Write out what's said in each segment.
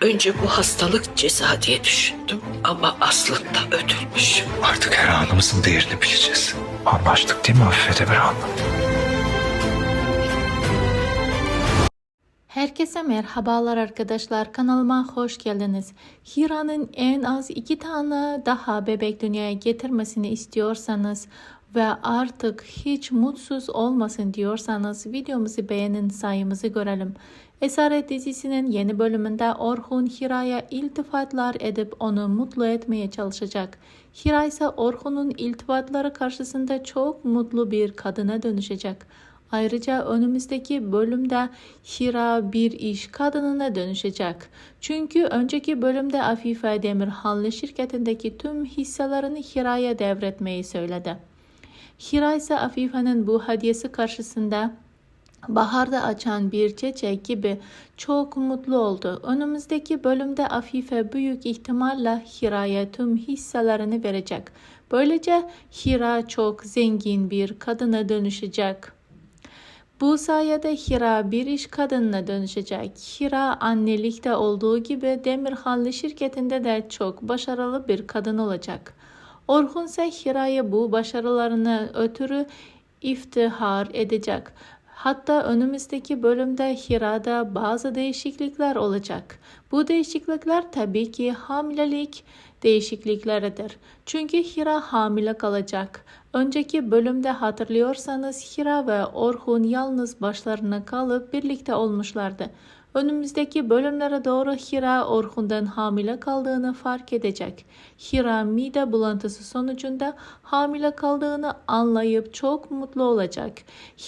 Önce bu hastalık ceza diye düşündüm ama aslında ödülmüş. Artık her anımızın değerini bileceğiz. Anlaştık değil mi Afife Demir Hanım? Herkese merhabalar arkadaşlar kanalıma hoş geldiniz. Hira'nın en az iki tane daha bebek dünyaya getirmesini istiyorsanız ve artık hiç mutsuz olmasın diyorsanız videomuzu beğenin sayımızı görelim. Esaret dizisinin yeni bölümünde Orhun Hira'ya iltifatlar edip onu mutlu etmeye çalışacak. Hira ise Orhun'un iltifatları karşısında çok mutlu bir kadına dönüşecek. Ayrıca önümüzdeki bölümde Hira bir iş kadınına dönüşecek. Çünkü önceki bölümde Afife Demirhanlı şirketindeki tüm hisselerini Hira'ya devretmeyi söyledi. Hira ise Afife'nin bu hediyesi karşısında baharda açan bir çiçek gibi çok mutlu oldu. Önümüzdeki bölümde Afife büyük ihtimalle Hira'ya tüm hisselerini verecek. Böylece Hira çok zengin bir kadına dönüşecek. Bu sayede Hira bir iş kadınına dönüşecek. Hira annelikte olduğu gibi Demirhanlı şirketinde de çok başarılı bir kadın olacak. Orhun ise Hira'ya bu başarılarını ötürü iftihar edecek. Hatta önümüzdeki bölümde Hira'da bazı değişiklikler olacak. Bu değişiklikler tabii ki hamilelik değişiklikleridir. Çünkü Hira hamile kalacak. Önceki bölümde hatırlıyorsanız Hira ve Orhun yalnız başlarına kalıp birlikte olmuşlardı. Önümüzdeki bölümlere doğru Hira Orhun'dan hamile kaldığını fark edecek. Hira mide bulantısı sonucunda hamile kaldığını anlayıp çok mutlu olacak.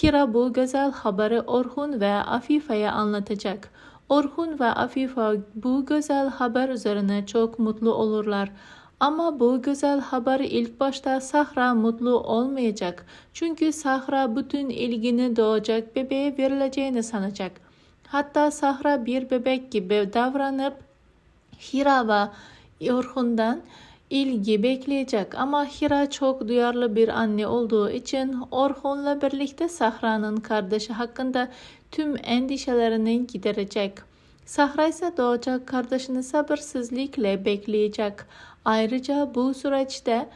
Hira bu güzel haberi Orhun ve Afife'ye anlatacak. Orhun ve Afife bu güzel haber üzerine çok mutlu olurlar. Ama bu güzel haberi ilk başta Sahra mutlu olmayacak. Çünkü Sahra bütün ilgini doğacak bebeğe verileceğini sanacak. Hatta Sahra bir bebek gibi davranıp Hira ve Orhun'dan ilgi bekleyecek ama Hira çok duyarlı bir anne olduğu için Orhun'la birlikte Sahra'nın kardeşi hakkında tüm endişelerini giderecek. Sahra ise doğacak kardeşini sabırsızlıkla bekleyecek. Ayrıca bu süreçte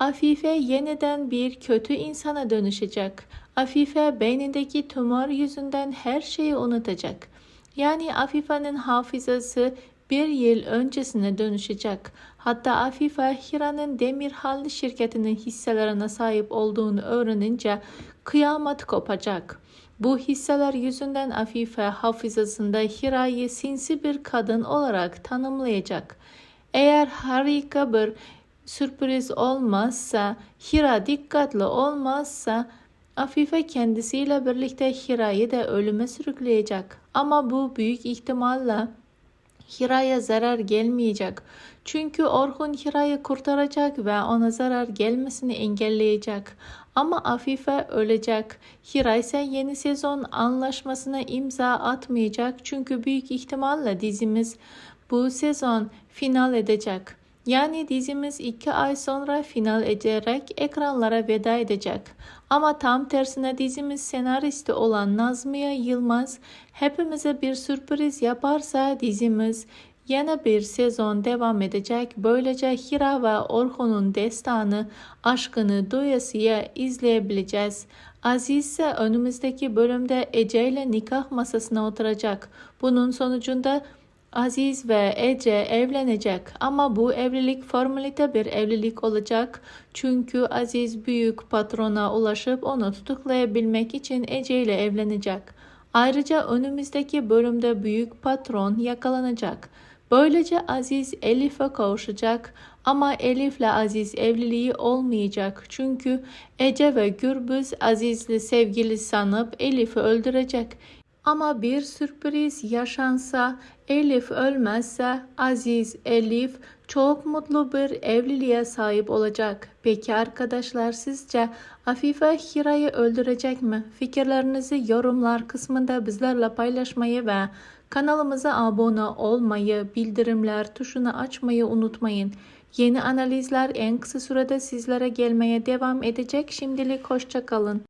Afife yeniden bir kötü insana dönüşecek. Afife beynindeki tümör yüzünden her şeyi unutacak. Yani Afife'nin hafızası bir yıl öncesine dönüşecek. Hatta Afife Hira'nın Demirhallı şirketinin hisselerine sahip olduğunu öğrenince kıyamet kopacak. Bu hisseler yüzünden Afife hafızasında Hira'yı sinsi bir kadın olarak tanımlayacak. Eğer harika bir sürpriz olmazsa, Hira dikkatli olmazsa Afife kendisiyle birlikte Hira'yı da ölüme sürükleyecek. Ama bu büyük ihtimalle Hira'ya zarar gelmeyecek. Çünkü Orhun Hira'yı kurtaracak ve ona zarar gelmesini engelleyecek. Ama Afife ölecek. Hira ise yeni sezon anlaşmasına imza atmayacak. Çünkü büyük ihtimalle dizimiz bu sezon final edecek. Yani dizimiz iki ay sonra final ederek ekranlara veda edecek. Ama tam tersine dizimiz senaristi olan Nazmiye Yılmaz hepimize bir sürpriz yaparsa dizimiz yeni bir sezon devam edecek. Böylece Hira ve Orhun'un destanı, aşkını doyasıya izleyebileceğiz. Aziz ise önümüzdeki bölümde Ece ile nikah masasına oturacak. Bunun sonucunda Aziz ve Ece evlenecek ama bu evlilik formalite bir evlilik olacak. Çünkü Aziz büyük patrona ulaşıp onu tutuklayabilmek için Ece ile evlenecek. Ayrıca önümüzdeki bölümde büyük patron yakalanacak. Böylece Aziz Elif'e kavuşacak ama Elif'le Aziz evliliği olmayacak. Çünkü Ece ve Gürbüz Aziz'le sevgili sanıp Elif'i öldürecek. Ama bir sürpriz yaşansa, Elif ölmezse Aziz Elif çok mutlu bir evliliğe sahip olacak. Peki arkadaşlar sizce Afife Hira'yı öldürecek mi? Fikirlerinizi yorumlar kısmında bizlerle paylaşmayı ve kanalımıza abone olmayı, bildirimler tuşunu açmayı unutmayın. Yeni analizler en kısa sürede sizlere gelmeye devam edecek. Şimdilik hoşçakalın.